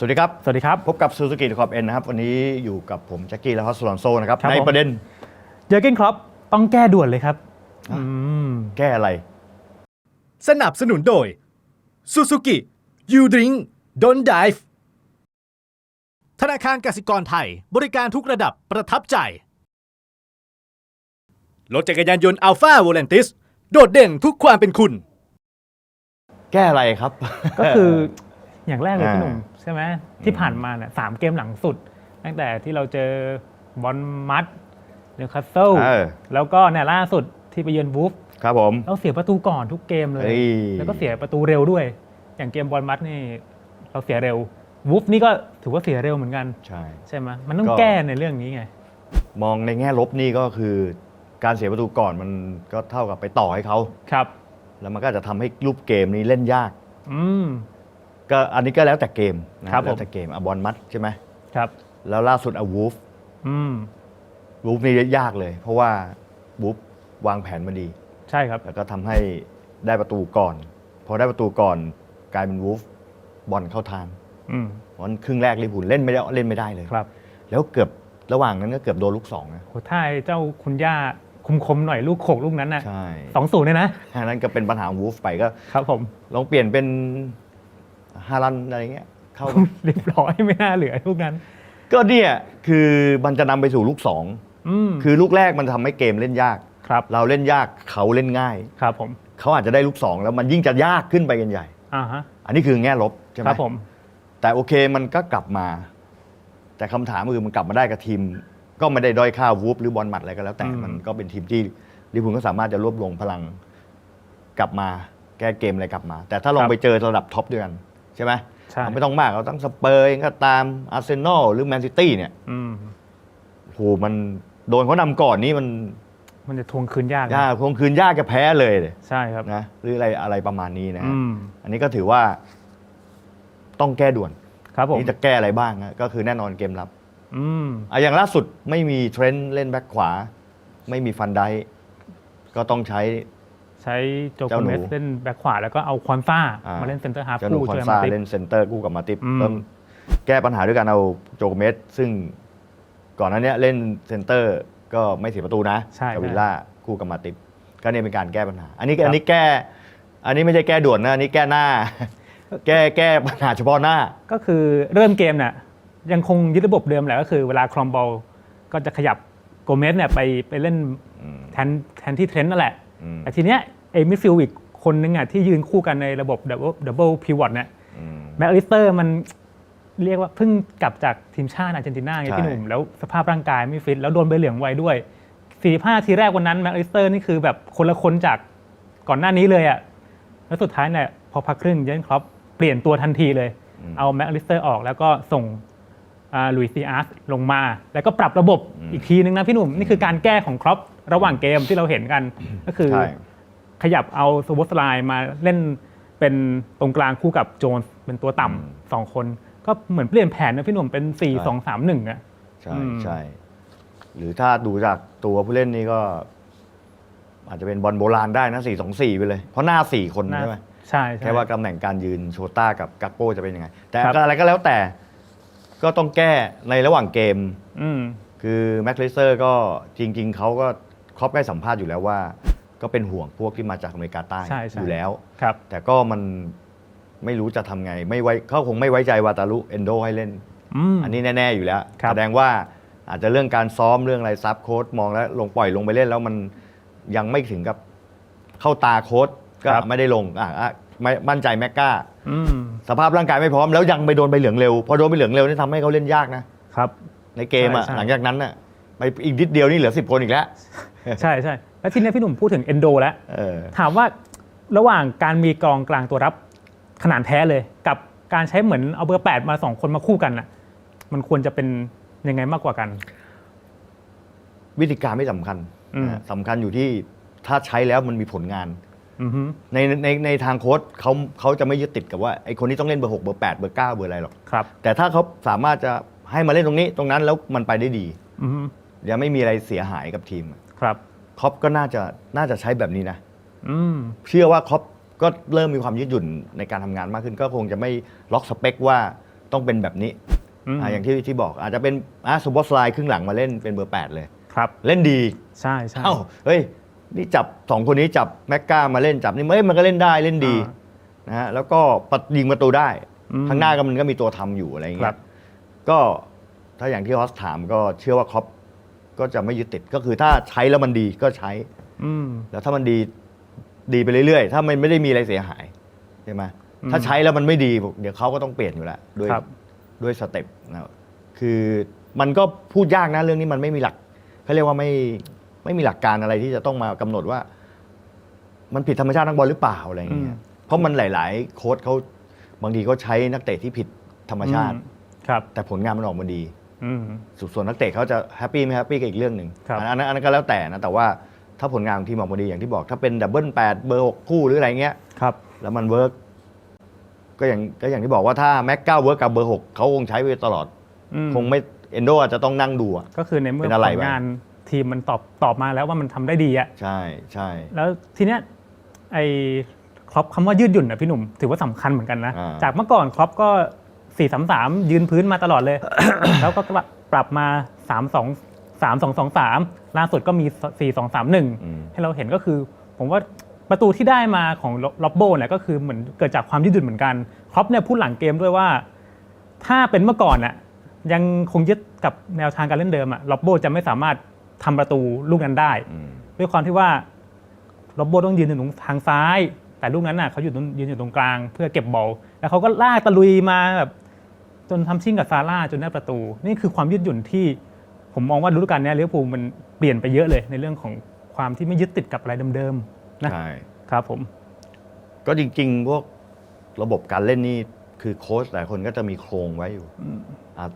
สวัสดีครับ สวัสดีครับ พบกับซูซูกิขอบเอ็นนะครับ วันนี้อยู่กับผมแจ็คกี้และฮอสลอนโซนะครับ ครับในผม ประเด็นเจอร์เกนครอปต้องแก้ด่วนเลยครับอะอืม แก้อะไร สนับสนุนโดย Suzuki You Drink Don't Dive ธนาคารกสิกรไทย บริการทุกระดับประทับใจ รถจักรยานยนต์ Alpha v o l a n t i s โดดเด่นทุกความเป็นคุณ แก้อะไรครับ ก็คืออย่างแรกเลยอ่าพี่หนุ่มใช่ไหมที่ผ่านมาเนี่ยสามเกมหลังสุด ตั้งแต่ที่เราเจอบอลมัดนิวคาสเซิลเออ แล้วก็เนี่ยล่าสุดที่ไปเยือนวูฟครับผม เราเสียประตูก่อนทุกเกมเลยเฮ้ย แล้วก็เสียประตูเร็วด้วย อย่างเกมบอลมัดนี่เราเสียเร็ววูฟนี่ก็ถือว่าเสียเร็วเหมือนกัน ใช่ ใช่ไหมมันต้องก็ แก้ในเรื่องนี้ไง มองในแง่ลบนี่ก็คือ การเสียประตูก่อนมันก็เท่ากับไปต่อให้เขา ครับ แล้วมันก็จะทำให้รูปเกมนี้เล่นยาก อืม ก็อันนี้ก็แล้วแต่เกมนะครับผม แล้วแต่เกมอะบอลมัดใช่ไหมครับแล้วล่าสุดอะวูฟอืมวูฟนี่ยากเลย เพราะว่าวูฟวางแผนมาดี ใช่ครับ แล้วก็ทำให้ได้ประตูก่อน พอได้ประตูก่อนกลายเป็นวูฟบอลเข้าทางอืมเพราะฉะนั้นครึ่งแรกลิเวอร์พูลเล่นไม่ได้เล่นไม่ได้เลย ครับแล้วเกือบระหว่างนั้นก็เกือบโดนลูกสองนะโหถ้าไอ้เจ้าคุณย่าคุมคมๆหน่อยลูกโขกลูกนั้นน่ะใช่สองศูนย์เลยนะอันนั้นก็เป็นปัญหาของวูฟไปก็ ครับผม ลองเปลี่ยนเป็น ฮารันอะไรเงี้ยเข้าเรียบร้อยไม่น่าเหลือลูกนั้น ก็เนี่ยคือมันจะนำไปสู่ลูกสองอืมคือลูกแรกมันทำให้เกมเล่นยาก ครับเราเล่นยากเขาเล่นง่าย ครับผมเขาอาจจะได้ลูกสองแล้วมันยิ่งจะยากขึ้นไปกันใหญ่ อ่าฮะอันนี้คือแง่ลบใช่ไหมครับผม แต่โอเคมันก็กลับมา แต่คำถามก็คือมันกลับมาได้กับทีม ก็ไม่ได้ด้อยค่าวูฟหรือบอลหมัดอะไรก็แล้ว แต่อืม มันก็เป็นทีมที่ลิเวอร์พูลก็สามารถจะรวบรวมพลังกลับมา แก้เกมอะไรกลับมา แต่ถ้าลองไปเจอระดับท็อปด้วยกัน ใช่ไหมใช่ เอาไม่ต้องมากเราตั้งสเปอร์เองก็ตามอาร์เซนอลหรือแมนซิตี้เนี่ยอืมโหมันโดนเขานำก่อนนี่มันมันจะทวงคืนยากนะยากคงคืนยากจะแพ้เลยใช่ครับนะหรืออะไรอะไรประมาณนี้นะฮะอืมอันนี้ก็ถือว่า ต้องแก้ด่วนครับผมนี่จะแก้อะไรบ้างนะก็คือแน่นอนเกมรับอืมอะอย่างล่าสุดไม่มีเทรนต์เล่นแบ็คขวา ไม่มีฟันไดค์ก็ต้องใช้ ใช้โจโกเจ้าหนูเมสเล่นแบ็คขวาแล้วก็เอาควอนซ่าอ่ามมาเล่นเซนเตอร์ฮาร์ฟเจ้าหนูคู่คอนช่วยซามาติเล่นเซนเตอร์คู่กับมาติปอืมเพิ่มแก้ปัญหาด้วยการเอาโจโกเมสซึ่งก่อนหน้าเนี้ยเล่นเซนเตอร์ก็ไม่เสียประตูนะใช่กับใช่วิลล่าคู่กับมาติปก็เนี่ยเป็นการแก้ปัญหา อันนี้ครับอันนี้แก้ อันนี้ไม่ใช่แก้ด่วนนะอันนี้แก้หน้า แก้แก้ปัญหาเฉพาะหน้า ก็คือเริ่มเกมเนี่ยยังคงยึดระบบเดิมแหละก็คือเวลาครอมบอลก็จะขยับโกเมสเนี่ยไปไปเล่นอืมแทนแทนที่เทรนต์นั่นแหละอืม แต่ทีเนี้ยไอ้มิดฟิลด์อีกคนนึงอะที่ยืนคู่กันในระบบดับเบิลดับเบิลพิวอตเนี่ยอืมแม็กอลิสเตอร์มันเรียกว่าเพิ่งกลับจากทีมชาติอาร์เจนตินาไงใช่พี่หนุ่มแล้วสภาพร่างกายไม่ฟิตแล้วโดนใบเหลืองไวด้วย45ทีแรกวันนั้นแม็กอลิสเตอร์นี่คือแบบคนละคนจากก่อนหน้านี้เลยอะแล้วสุดท้ายเนี่ยพอพักครึ่งเยนครอปเปลี่ยนตัวทันทีเลย เอาแม็กอลิสเตอร์ออกแล้วก็ส่งอ่าลุยซีอาร์สลงมา แล้วก็ปรับระบบอีกทีนึงนะพี่หนุ่มนี่คือการแก้ของครอป ระหว่างเกมที่เราเห็นกัน ก็คือใช่ขยับเอาสวอตไลน์มาเล่นเป็นตรงกลางคู่กับโจนส์เป็นตัวต่ำสองคน ก็เหมือนเปลี่ยนแผนนะพี่หนุ่มเป็น 4 2 3 1อะใช่อืมใช่หรือถ้าดูจากตัวผู้เล่นนี่ก็ อาจจะเป็นบอลโบราณได้นะสี่สองสี่ไปเลย เพราะหน้าสี่คนน่าใช่ไหมใช่ใช่แค่ว่าตำแหน่งการยืนโชต้ากับกักโป้จะเป็นยังไง แต่ครับก็อะไรก็แล้วแต่ ก็ต้องแก้ในระหว่างเกมอืมคือแม็กลิเซอร์ก็จริง ๆเขาก็ ครอปได้สัมภาษณ์อยู่แล้วว่า ก็เป็นห่วงพวกที่มาจากอเมริกาใต้ใช่ใช่ อยู่แล้ว ครับ แต่ก็มันไม่รู้จะทำไง ไม่ไว้เขาคงไม่ไว้ใจวาตาลุเอนโดให้เล่น อืม อันนี้แน่ ๆ อยู่แล้ว ครับ แสดงว่าอาจจะเรื่องการซ้อมเรื่องอะไรซับโค้ดมองแล้วลงปล่อยลงไปเล่นแล้วมันยังไม่ถึงกับเข้าตาโค้ดก็ไม่ได้ลงอะอะไม่มั่นใจแม็กก้า อืม สภาพร่างกายไม่พร้อมแล้วยังไปโดนใบเหลืองเร็ว พอโดนใบเหลืองเร็วนี่ทำให้เขาเล่นยากนะครับ ในเกมอะใช่ใช่ หลังจากนั้นอะไปอีกนิดเดียวนี่เหลือสิบคนอีกแล้ว ใช่ใช่แล้วทีนี้พี่หนุ่มพูดถึงเอนโดแล้วเออถามว่าระหว่างการมีกองกลางตัวรับขนาดแท้เลย กับการใช้เหมือนเอาเบอร์8มา2คนมาคู่กันน่ะ มันควรจะเป็นยังไงมากกว่ากัน วิธีการไม่สำคัญอืมนะฮะสำคัญอยู่ที่ถ้าใช้แล้วมันมีผลงานอือฮึในในในทางโค้ดเขาเขาจะไม่ยึดติดกับว่าไอ้คนนี้ต้องเล่นเบอร์หกเบอร์แปดเบอร์เก้าเบอร์อะไรหรอกครับ แต่ถ้าเขาสามารถจะให้มาเล่นตรงนี้ ตรงนั้นแล้วมันไปได้ดีอือฮึยังไม่มีอะไรเสียหายกับทีม ครับครอปก็น่าจะน่าจะใช้แบบนี้นะ อืม เชื่อว่าครอปก็เริ่มมีความยืดหยุ่นในการทำงานมากขึ้น ก็คงจะไม่ล็อกสเปคว่าต้องเป็นแบบนี้อืม อ่าอย่างที่ที่บอกอาจจะเป็นอะสปอตไลน์ครึ่งหลังมาเล่นเป็นเบอร์ 8 เลย ครับเล่นดี ใช่ใช่ เอ้าเฮ้ยนี่จับสองคนนี้จับแม็กกามาเล่นจับนี่เอ้ยมันก็เล่นได้เล่นดีอ่านะฮะแล้วก็ปะยิงประตูได้อืมข้างหน้าก็มันก็มีตัวทำอยู่อะไรอย่างคเงี้รัยบ ก็ถ้าอย่างที่ฮอสถามก็เชื่อว่าครอป ก็จะไม่ยึดติดก็คือถ้าใช้แล้วมันดีก็ใช้ อืม แล้วถ้ามันดีดีไปเรื่อยๆ ถ้ามันไม่ได้มีอะไรเสียหายใช่ไหมอืมถ้าใช้แล้วมันไม่ดีเดี๋ยวเขาก็ต้องเปลี่ยนอยู่แล้วด้วยครับ ด้วยสเต็ปนะคือมันก็พูดยากนะเรื่องนี้มันไม่มีหลักเขาเรียกว่าไม่ไม่มีหลักการอะไรที่จะต้องมากำหนดว่า มันผิดธรรมชาตินักบอลหรือเปล่าอะไรอย่างเงี้ยเพราะมันหลาย ๆ โค้ชเขาบางทีเขาใช้นักเตะที่ผิดธรรมชาติ อืครับ แต่ผลงานมันออกมาดีอืม ส่วนนักเตะเขาจะแฮปปี้ไม่แฮปปี้ก็อีกเรื่องหนึ่งครับอันนั้นอันนั้นก็แล้วแต่นะแต่ว่าถ้าผลงานของทีมออกมาดีอย่างที่บอก ถ้าเป็นดับเบิลแปดเบอร์หกคู่หรืออะไรเงี้ยครับแล้วมันเวิร์กก็อย่างก็อย่างที่บอกว่าถ้าแม็กเก้าเวิร์กกับเบอร์หกเขาคงใช้ไปตลอดอืมคงไม่เอนโดอาจจะต้องนั่งดูอะก็คือในเมื่อเป็นอะไรผลวะงานทีมมันตอบตอบมาแล้วว่ามันทำได้ดีอะใช่ใช่แล้วทีเนี้ยไอ้ครอปคำว่ายืดหยุ่นนะพี่หนุ่มถือว่าสำคัญเหมือนกันนะอ่าจากเมื่อก่อนครอปก็ สี่สามสามยืนพื้นมาตลอดเลย แล้วก็ปรับมาสามสองสามสองสองสามล่าสุดก็มีสี่สองสามหนึ่งอืมให้เราเห็นก็คือ ผมว่าประตูที่ได้มาของล็อบโบเนี่ยก็คือเหมือนเกิดจากความยืดหยุ่นเหมือนกันครอปเนี่ยพูดหลังเกมด้วยว่า ถ้าเป็นเมื่อก่อนน่ะยังคงยึดกับแนวทางการเล่นเดิมอะล็อบโบจะไม่สามารถทำประตูลูกนั้นได้อืมด้วยความที่ว่าล็อบโบต้องยืนอยู่ตรงทางซ้าย แต่ลูกนั้นน่ะเขาอยู่ตรงยืนอยู่ตรงกลาง เพื่อเก็บบอลแล้วเขาก็ลากตะลุยมาแบบ จนทำชิ่งกับซาร่าจนได้ประตู นี่คือความยืดหยุ่นที่ผมมองว่าฤดูกาลเนี้ยลิเวอร์พูลมันเปลี่ยนไปเยอะเลย ในเรื่องของความที่ไม่ยึดติดกับอะไรเดิมๆนะใช่ครับผม ก็จริง ๆ พวกระบบการเล่นนี่คือโค้ชหลายคนก็จะมีโครงไว้อยู่อะ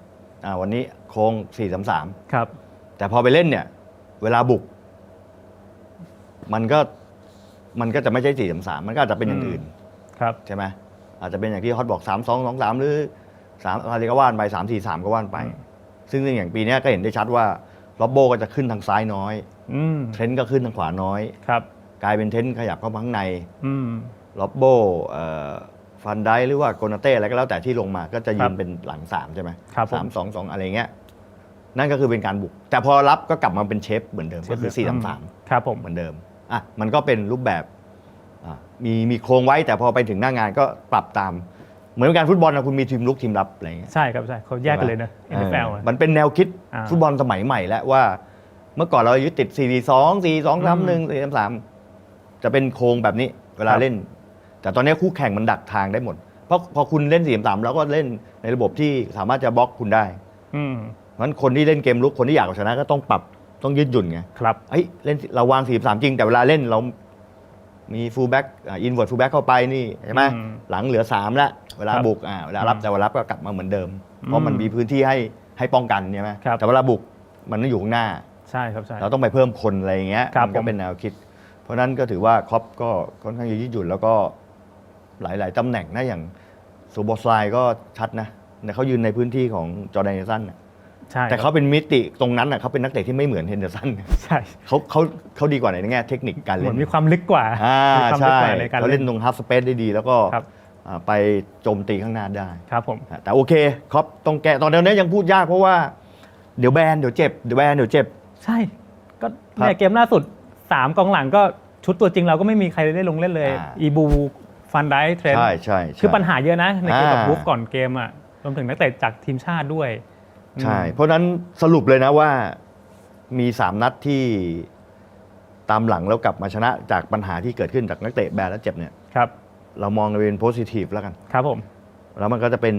อ่าวันนี้โครงสี่สามสามครับ แต่พอไปเล่นเนี่ย เวลาบุก มันก็มันก็จะไม่ใช่สี่สามสามมันก็อาจจะเป็นอย่างอื่น ครับใช่ไหมอาจจะเป็นอย่างที่ฮอตบอกสามสองสองสามหรือ สามอะไรก็ว่านไปสามสี่สามก็ว่านไป ซึ่งอย่างปีเนี้ยก็เห็นได้ชัดว่าล็อบโบก็จะขึ้นทางซ้ายน้อยอืมเทรนต์ก็ขึ้นทางขวาน้อยครับ กลายเป็นเทรนต์ขยับเข้ามาข้างในอืมล็อบโบเอ่อฟันไดหรือว่าโกนาเต้อะไรก็แล้วแต่ที่ลงมาก็จะยืครันบเป็นหลังสามใช่ไหมครับผมสามสองสองอะไรเงี้ยนั่นก็คือเป็นการบุก แต่พอรับก็กลับมาเป็นเชฟเหมือนเดิมก็คือสี่สามสามครับผมเหมือนเดิมอะมันก็เป็นรูปแบบอะมีมีโครงไว้แต่พอไปถึงหน้างานก็ปรับตาม เหมือนการฟุตบอลนะคุณมีทีมลุกทีมรับอะไรอย่างเงี้ย ใช่ครับใช่เขาแยกกันเลยนะ NFL เออะอมันเป็นแนวคิดอ่า ฟุตบอลสมัยใหม่แล้วว่า เมื่อก่อนเรายึดติด4 4 2 4 2 3 1 4 3 3 จะเป็นโครงแบบนี้เวลาครับเล่น แต่ตอนนี้คู่แข่งมันดักทางได้หมด เพราะพอคุณเล่น4 3 3แล้วก็เล่นในระบบที่สามารถจะบล็อกคุณได้อืมเพราะฉะนั้นคนที่เล่นเกมลุกคนที่อยากเอาชนะก็ต้องปรับต้องยืดหยุ่นไงครับ เฮ้ยเล่นเราวางสี่สามจริง แต่เวลาเล่นเรามีฟูลแบ็กอินเวอร์ตฟูลแบ็กเข้าไปนี่ใช่ไหมอืม หลังเหลือสามแล้ว เวลาครับบุกอ่าเวลารับอืมแต่เวลารับก็กลับมาเหมือนเดิม เพราะมันอืมมีพื้นที่ให้ให้ป้องกันใช่ไหมครับแต่เวลาบุกมันต้องอยู่ข้างหน้าใช่ครับใช่เราต้องไปเพิ่มคนอะไรอย่างเงี้ยครับมัก็ผมเป็นแนวคิด เพราะฉะนั้นก็ถือว่าครอปก็ค่อนข้างจะยืดหยุ่นแล้วก็หลาย ๆตำแหน่งนะอย่างซูโบสไลก็ชัดนะแต่เขายืนในพื้นที่ของจอร์แดนเฮนเดอร์สันน่ะใช่แต่เขาเป็นมิติตรงนั้นน่ะเขาเป็นนักเตะที่ไม่เหมือนเฮนเดอร์สันใช่เขาเขาเขาดีกว่าในแง่เทคนิคการเหเล่มือนนมีความลึกกว่าอ่ามีความลึกใช่กว่าในการเขาเล่เล่นนตรงฮับสเปซได้ดี แล้วก็ครับอ่า ไปโจมตีข้างหน้าได้ครับผมอ่าแต่โอเคครับต้องแก้ตอนนี้ยังพูดยากเพราะว่าเดี๋ยวแบนเดี๋ยวเจ็บเดี๋ยวแบนเดี๋ยวเจ็บ ใช่ ก็ครับในเกมล่าสุดสามกองหลังก็ชุดตัวจริงเราก็ไม่มีใครได้ลงเล่นเลยอ่าอีบูฟันไดเทรนใช่ใช่ใช่คือปัญหาเยอะนะ ในเกมกับอ่าบูฟก่อนเกมอะรวมถึงนักเตะจากทีมชาติด้วย ใช่อืมเพราะฉะนั้นสรุปเลยนะว่ามีสามนัดที่ตามหลังแล้วกลับมาชนะจากปัญหาที่เกิดขึ้นจากนักเตะแบนและเจ็บเนี่ยครับ เรามองเป็นโพซิทีฟแล้วกัน ครับผม แล้วมันก็จะเป็น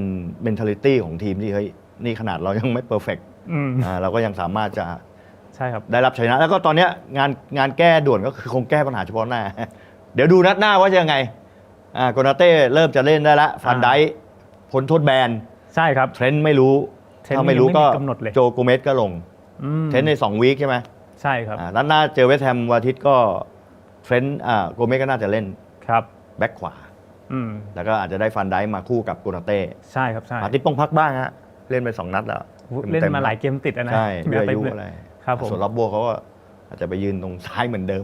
mentality ของทีมที่เฮ้ยนี่ขนาดเรายังไม่เพอร์เฟกอืมอ่าเราก็ยังสามารถจะใช่ครับ ได้รับชัยชนะ แล้วก็ตอนเนี้ยงานงานแก้ด่วนก็คือคงแก้ปัญหาเฉพาะหน้า เดี๋ยวดูนัดหน้าว่าจะยังไงอ่าโกนาเต้เริ่มจะเล่นได้ละฟันไดค์พ้นโทษแบนใช่ครับ เทรนต์ไม่รู้เทรนต์ถ้าไม่รู้ก็ยังไม่มีกำหนดเลยโจโกเมสก็ลงอืมเทรนต์ใน2วีคใช่ไหมใช่ครับอ่านัดหน้าเจอเวสต์แฮมวันอาทิตย์ก็เทรนต์อ่าโกเมสก็น่าจะเล่นครับแบ็คขวา อืมแล้วก็อาจจะได้ฟันไดค์มาคู่กับโกนาเต้ใช่ครับใช่อาทิตย์ต้องพักบ้างฮะเล่นไปสองนัดแล้วเล่นต็ๆมาหลายเกมติดอะนะใช่มีด้วยอายุเปอะไรครับผมส่วนล็อบโบเขาก็อาจจะไปยืนตรงซ้ายเหมือนเดิม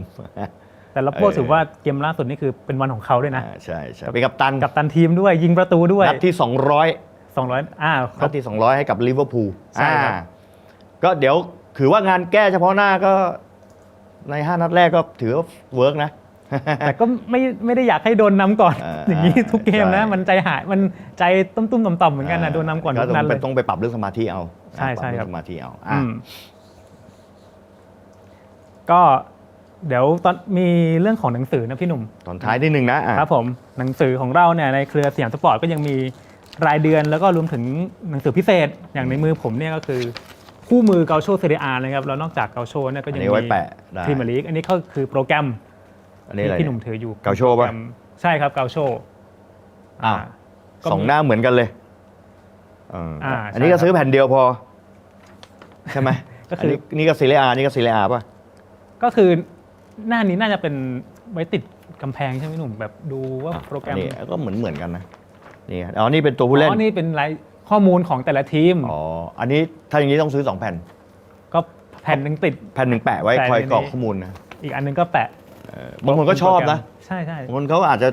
แต่ลับโบเออถือว่าเกมล่าสุดนี่คือเป็นวันของเขาด้วยนะอ่าใช่ใช่เป็นกัปตันกับตันทีมด้วยยิงประตูด้วยนัดที่ 200 200อ่าครนับดที่ 200 ให้กับลิเวอร์พูลใช่ครับอ่าก็เดี๋ยวถือว่างานแก้เฉพาะหน้าก็ใน 5 นัดแรกก็ถือว่าเวิร์กนะ แต่ก็ไม่ไม่ได้อยากให้โดนนำก่อนอ่าอย่างนี้ทุกเกมนะใช่มันใจหายมันใจตุ้มๆต่อมๆเหมือนกันนะโดนนำก่อนก็ทุกต้นัอดงเลไปยต้องไปปรับเรื่องสมาธิเอาใช่ใช่ปครับเรื่องสมาธิเอาอือะมก็เดี๋ยวตอนมีเรื่องของหนังสือนะพี่หนุ่ม ตอนท้ายนิดนึงนะอะครับผมหนังสือของเราเนี่ยในเครือสยามสปอร์ตก็ยังมีรายเดือนแล้วก็รวมถึงหนังสือพิเศษอย่างในมือผมเนี่ยก็คือคู่มือเกาโชเซเรียนะครับแล้วนอกจากเกาโชเนี่ยก็อันยังนี้ไว้มีแปะได้พรีเมียร์ลีกอันนี้ก็คือโปรแกรม อันนี้อะไรที่พี่หนุ่มเนี่ยถืออยู่เกาโชปะโรแกรมใช่ครับเกาโชอ้าวก็สองหน้าเหมือนกันเลยเอออาอันนี้ใช่ก็ครับซื้อแผ่นเดียวพอ ใช่ไหมก็คืออันนี้นี่ก็ซีเรียนี่ก็ซีเรียป่ะก็คือหน้านี้น่าจะเป็นไว้ติดกำแพงใช่ไหมหนุ่มแบบดูว่าโปรแกรอันมนี้ก็เหมือนเหมือนกันนะนี่อ๋อนี่เป็นตัวผู้เล่นอ๋อนี่เป็นรายข้อมูลของแต่ละทีมอ๋ออันนี้ถ้าอย่างนี้ต้องซื้อสองแผ่น ก็แผ่นหนึ่งติดแผ่นหนึ่งแปะไว้แปะคอยในนี้กรอกข้อมูลนะอีกอันหนึงก็แปะเออ บางคนก็ชอบนะ ใช่ใช่บางคนเขาอาจจะ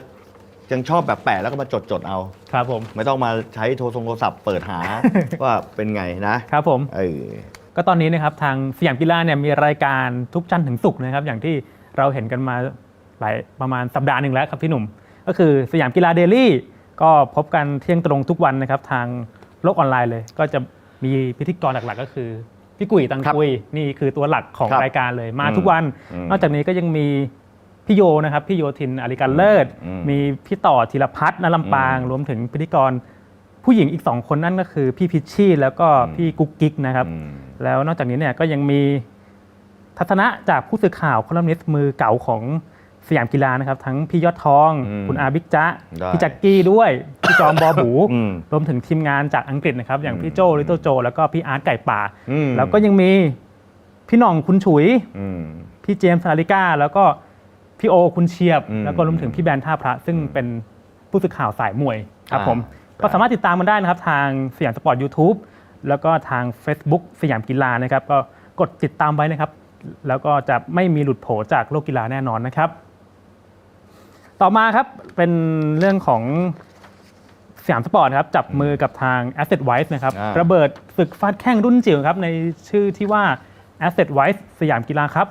ยังชอบแบบแปะแล้วก็มาจดจดๆเอา ครับผม ไม่ต้องมาใช้โทรโทรศัพท์เปิดหา ว่าเป็นไงนะครับผมเออก็ตอนนี้นะครับทางสยามกีฬาเนี่ยมีรายการทุกจันทร์ถึงศุกร์นะครับ อย่างที่เราเห็นกันมาหลายประมาณสัปดาห์หนึ่งแล้วครับพี่หนุ่ม ก็คือสยามกีฬาเดลี่ ก็พบกันเที่ยงตรงทุกวันนะครับ ทางโลกออนไลน์เลย ก็จะมีพิธีกรหลักๆ ก็คือพี่กุยตังครับกุยนี่คือตัวหลักของครับรายการเลยมาอืมทุกวันอืมนอกจากนี้ก็ยังมี พี่โยนะครับพี่โยทินอาริการเลิศอืมมีพี่ต่อธีรพัฒน์นลำปางอืมรวมถึงพิธีกรผู้หญิงอีกสองคนนั่นก็คือพี่พิชชี่แล้วก็อืมพี่กุ๊กกิ๊กนะครับอืมแล้วนอกจากนี้เนี่ยก็ยังมีทัศนะจากผู้สื่อข่าวคอลัมนิสต์มือเก่าของสยามกีฬานะครับ ทั้งพี่ยอดทองอืมคุณอาบิ๊กจ๊ะได้พี่จักกี้ด้วย พี่จอมบอบูอืมรวมถึงทีมงานจากอังกฤษนะครับ อย่างพี่โจลิโตโจ แล้วก็พี่อาร์ตไก่ป่าอืมแล้วก็ยังมีพี่หน่องคุณฉุยอืมพี่เจมส์ซาริก้า แล้วก็ พี่โอคุณเชียบ อืมแล้วก็รวมถึงพี่แบรนท่าพระ ซึ่งเป็นผู้สื่อข่าวสายมวยครับอ่าผมก็สามารถติดตามมันได้นะครับ ทางสยามสปอร์ต YouTube แล้วก็ทาง Facebook สยามกีฬานะครับ ก็กดติดตามไว้นะครับ แล้วก็จะไม่มีหลุดโผจากโลกกีฬาแน่นอนนะครับ ต่อมาครับเป็นเรื่องของสยามสปอร์ตครับจับมือกับทาง Asset Wise นะครับอ่า ระเบิดศึกฟาดแข้งรุ่นจิ๋วครับในชื่อที่ว่า Asset Wise สยามกีฬาครับ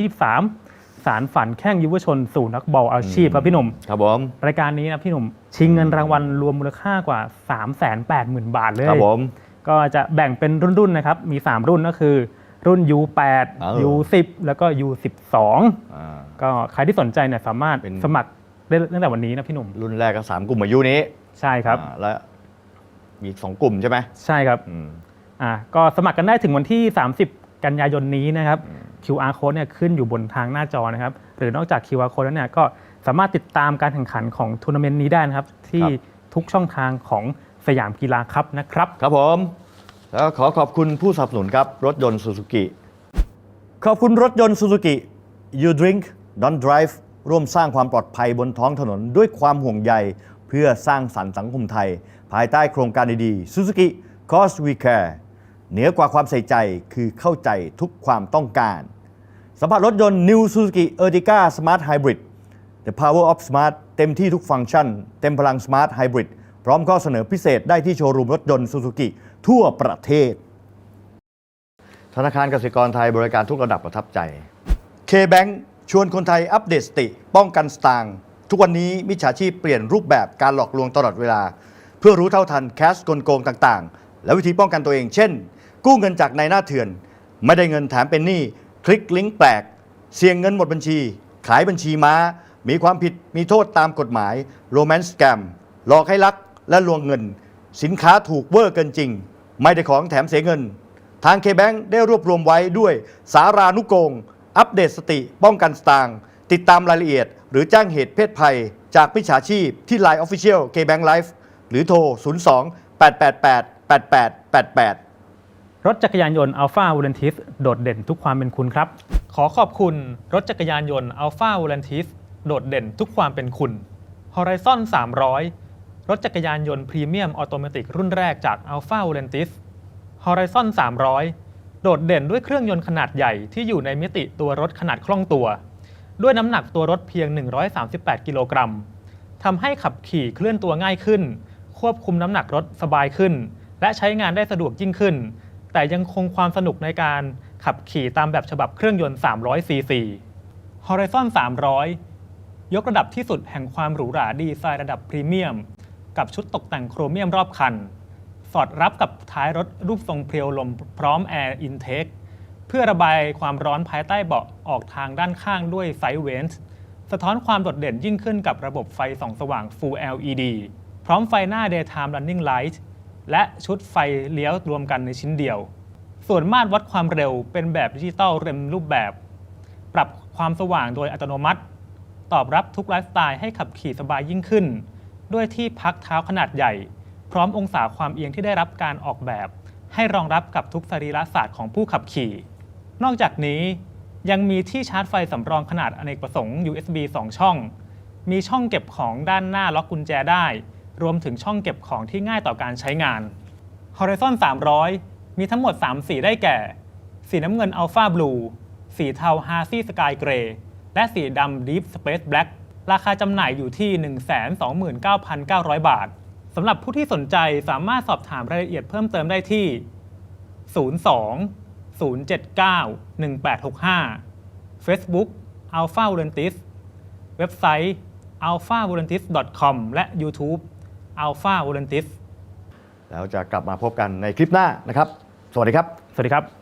2023 สารฝันแข้งยุวชนสู่นักบอลอาชีพครับพี่หนุ่ม ครับผม รายการนี้นะพี่หนุ่ม ชิงเงินรางวัลรวมมูลค่ากว่า 3 8 0 0 0 0 บาทเลยครับผม ก็จะแบ่งเป็นรุ่นๆนะครับ มี 3 รุ่นก็คือ รุ่น U8 เออ U10 แล้วก็ U12 อ่าก็ใครที่สนใจเนี่ยสามารถเป็นสมัครได้ตั้งแต่วันนี้นะพี่หนุ่ม รุ่นแรกก็สามกลุ่มอายุนี้ ใช่ครับอ่าแล้วมีอีกสองกลุ่มใช่ไหมใช่ครับอืมอ่าก็สมัครกันได้ถึงวันที่ 30 กันยายนนี้นะครับ QR code เนี่ยขึ้นอยู่บนทางหน้าจอนะครับ หรือนอกจาก QR code แล้วเนี่ยก็สามารถติดตามการแข่งขันของทัวร์นาเมนต์นี้ได้นะครับ ที่ทุกช่องทางของสยามกีฬาครับนะครับ ครับผม แล้วขอขอบคุณผู้สนับสนุนครับ รถยนต์ซูซูกิ ขอบคุณรถยนต์ซูซูกิ You Drink Don't Drive ร่วมสร้างความปลอดภัยบนท้องถนนด้วยความห่วงใย เพื่อสร้างสรรค์สังคมไทย ภายใต้โครงการดีๆ Suzuki Cause We Care เหนือกว่าความใส่ใจคือเข้าใจทุกความต้องการ สัมผัสรถยนต์ New Suzuki Ertiga Smart Hybrid The Power of Smart เต็มที่ทุกฟังก์ชัน เต็มพลัง Smart Hybrid พร้อมข้อเสนอพิเศษได้ที่โชว์รูมรถยนต์ Suzuki ทั่วประเทศ ธนาคารกสิกรไทยบริการทุกระดับประทับใจ K-Bank ชวนคนไทยอัปเดตสติ ป้องกันสตางค์ทุกวันนี้มิจฉาชีพเปลี่ยนรูปแบบการหลอกลวงตลอดเวลา เพื่อรู้เท่าทันแคสกลโกงต่างๆ และวิธีป้องกันตัวเองเช่น กู้เงินจากนายหน้าเถื่อน ไม่ได้เงินแถมเป็นหนี้คลิกลิงก์แปลก เสี่ยงเงินหมดบัญชี ขายบัญชีม้า มีความผิดมีโทษตามกฎหมายโรแมนต์สแกมหลอกให้รักและลวงเงิน สินค้าถูกเวอร์เกินจริง ไม่ได้ของแถมเสียเงิน ทาง K-Bank ได้รวบรวมไว้ด้วยสารานุกงอัปเดตสติป้องกันสตางค์ติดตามรายละเอียด หรือแจ้งเหตุเพศภัย จากมิจฉาชีพที่ Line Official K-Bank Life หรือโทร 02 888 8888 รถจักรยานยนต์ Alpha v o l a n t i s โดดเด่นทุกความเป็นคุณครับ ขอขอบคุณรถจักรยานยนต์ Alpha v o l a n t i s โดดเด่นทุกความเป็นคุณ Horizon 300 รถจักรยานยนต์พรีเมียมออโตเมติกรุ่นแรกจาก Alpha v o l a n t i s Horizon 300 โดดเด่นด้วยเครื่องยนต์ขนาดใหญ่ที่อยู่ในมิติตัวรถขนาดคล่องตัว ด้วยน้ำหนักตัวรถเพียง 138 กิโลกรัมทำให้ขับขี่เคลื่อนตัวง่ายขึ้น ควบคุมน้ำหนักรถสบายขึ้น และใช้งานได้สะดวกยิ่งขึ้น แต่ยังคงความสนุกในการขับขี่ตามแบบฉบับเครื่องยนต์ 300 ซีซี Horizon 300 ยกระดับที่สุดแห่งความหรูหราดีไซน์ระดับพรีเมียม กับชุดตกแต่งโครเมียมรอบคัน สอดรับกับท้ายรถรูปทรงเพรียวลมพร้อมแอร์อินเทคเพื่อระบายความร้อนภายใต้เบาะออกทางด้านข้างด้วยไซด์เวนส์สะท้อนความโดดเด่นยิ่งขึ้นกับระบบไฟส่องสว่าง Full LED พร้อมไฟหน้า Daytime Running Light และชุดไฟเลี้ยวรวมกันในชิ้นเดียว ส่วนมาตรวัดความเร็วเป็นแบบดิจิตอลเต็มรูปแบบ ปรับความสว่างโดยอัตโนมัติ ตอบรับทุกไลฟ์สไตล์ให้ขับขี่สบายยิ่งขึ้น ด้วยที่พักเท้าขนาดใหญ่ พร้อมองศาความเอียงที่ได้รับการออกแบบ ให้รองรับกับทุกสรีระศาสตร์ของผู้ขับขี่ นอกจากนี้ยังมีที่ชาร์จไฟสำรองขนาดอเนกประสงค์ USB 2 ช่อง มีช่องเก็บของด้านหน้าล็อกกุญแจได้ รวมถึงช่องเก็บของที่ง่ายต่อการใช้งาน Horizon 300 มีทั้งหมด 3 สีได้แก่ สีน้ำเงิน Alpha Blue สีเทา Hazy Sky Gray และสีดำ Deep Space Black ราคาจำหน่ายอยู่ที่ 129,900 บาท สำหรับผู้ที่สนใจสามารถสอบถามรายละเอียดเพิ่มเติมได้ที่ 02 079 1865 Facebook Alpha v o l u n t i s เว็บไซต์ alpha v o l u n t i s com และ YouTube Alpha v o l u n t i s แล้วจะกลับมาพบกันในคลิปหน้านะครับ สวัสดีครับ สวัสดีครับ